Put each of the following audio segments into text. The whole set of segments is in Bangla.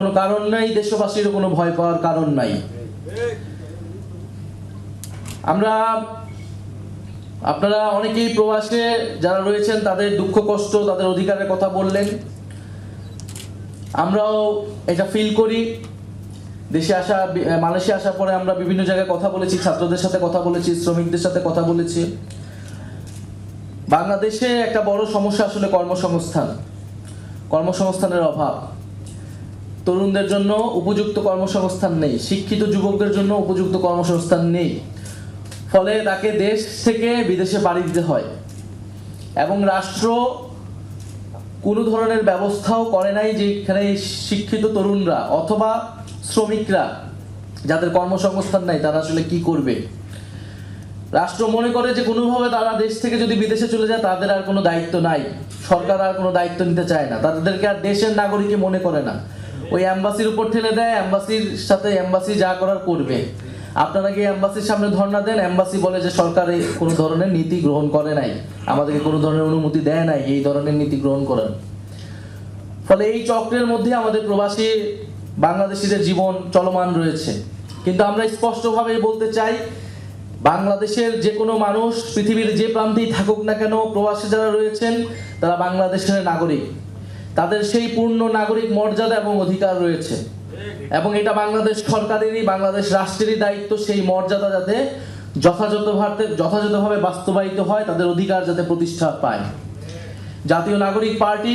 কোনো কারণ নাই, দেশবাসীর কোনো ভয় পাওয়ার কারণ নাই। আমরা, আপনারা অনেকেই প্রবাসে যারা রয়েছেন, তাদের দুঃখ, কষ্ট, তাদের অধিকারের কথা বললেন। আমরাও এটা ফিল করি। দেশে আসা, মালয়েশিয়া আসার পরে আমরা বিভিন্ন জায়গায় কথা বলেছি, ছাত্রদের সাথে কথা বলেছি, শ্রমিকদের সাথে কথা বলেছি। বাংলাদেশে একটা বড় সমস্যা আসলে কর্মসংস্থান। কর্মসংস্থানের অভাব। তরুণদের জন্য উপযুক্ত কর্মসংস্থান নেই। শিক্ষিত যুবকদের জন্য উপযুক্ত কর্মসংস্থান নেই। ফলে তাকে দেশ থেকে বিদেশে পাড়ি দিতে হয়। এবং রাষ্ট্র কোনো ধরনের ব্যবস্থাও করে নাই যে এখানে শিক্ষিত তরুণরা অথবা শ্রমিকরা যাদের কর্মসংস্থান নাই, তারা আসলে কি করবে? রাষ্ট্র মনে করে যে কোনোভাবে তারা দেশ থেকে যদি বিদেশে চলে যায়, তাদের আর কোনো দায়িত্ব নাই। সরকার আর কোনো দায়িত্ব নিতে চায় না। তাদেরকে আর দেশের নাগরিকে মনে করে না। ওই অ্যাম্বাসির উপর ঠেলে দেয় অ্যাম্বাসির সাথে অ্যাম্বাসি যা করার করবে। আপনারা গিয়ে অ্যাম্বাসির সামনে ধর্ণা দেন অ্যাম্বাসি বলে যে সরকার কোনো ধরনের নীতি গ্রহণ করে নাই, আমাদেরকে কোনো ধরনের অনুমতি দেয় নাই, এই ধরনের নীতি গ্রহণ করার ফলে এই চক্রের মধ্যে আমাদের প্রবাসী বাংলাদেশিদের জীবন চলমান রয়েছে। কিন্তু আমরা স্পষ্টভাবে বলতে চাই, বাংলাদেশের যে কোনো মানুষ, পৃথিবীর যে প্রান্তেই থাকুক না কেন, প্রবাসী যারা রয়েছেন, তারা বাংলাদেশের নাগরিক। তাদের সেই পূর্ণ নাগরিক মর্যাদা এবং অধিকার রয়েছে। এবং এটা বাংলাদেশ সরকারেরই, বাংলাদেশ রাষ্ট্রেরই দায়িত্ব, সেই মর্যাদা যাতে যথাযথভাবে যথাযথভাবে বাস্তবায়িত হয়, তাদের অধিকার যাতে প্রতিষ্ঠা পায়। জাতীয় নাগরিক পার্টি,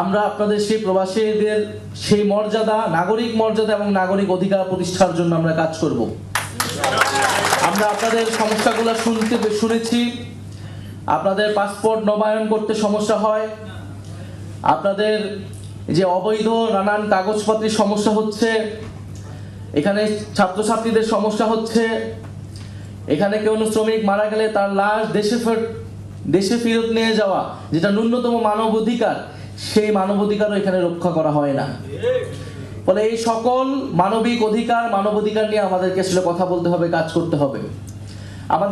আমরা আপনাদের সেই প্রবাসীদের সেই মর্যাদা, নাগরিক মর্যাদা এবং নাগরিক অধিকার প্রতিষ্ঠার জন্য আমরা কাজ করব। আমরা আপনাদের সমস্যাগুলো শুনতে, শুনেছি। আপনাদের পাসপোর্ট নবায়ন করতে সমস্যা হয়। আপনাদের যে অবৈধ নানান কাগজপত্রের সমস্যা হচ্ছে, এখানে ছাত্রছাত্রীদের সমস্যা হচ্ছে, এখানে কেউ শ্রমিক মারা গেলে তার লাশ দেশে দেশে ফেরত নিয়ে যাওয়া, যেটা ন্যূনতম মানব অধিকার, সেই মানব অধিকারও এখানে রক্ষা করা হয় না। ফলে এই সকল মানবিক অধিকার, মানব অধিকার নিয়ে আমাদেরকে আসলে কথা বলতে হবে, কাজ করতে হবে।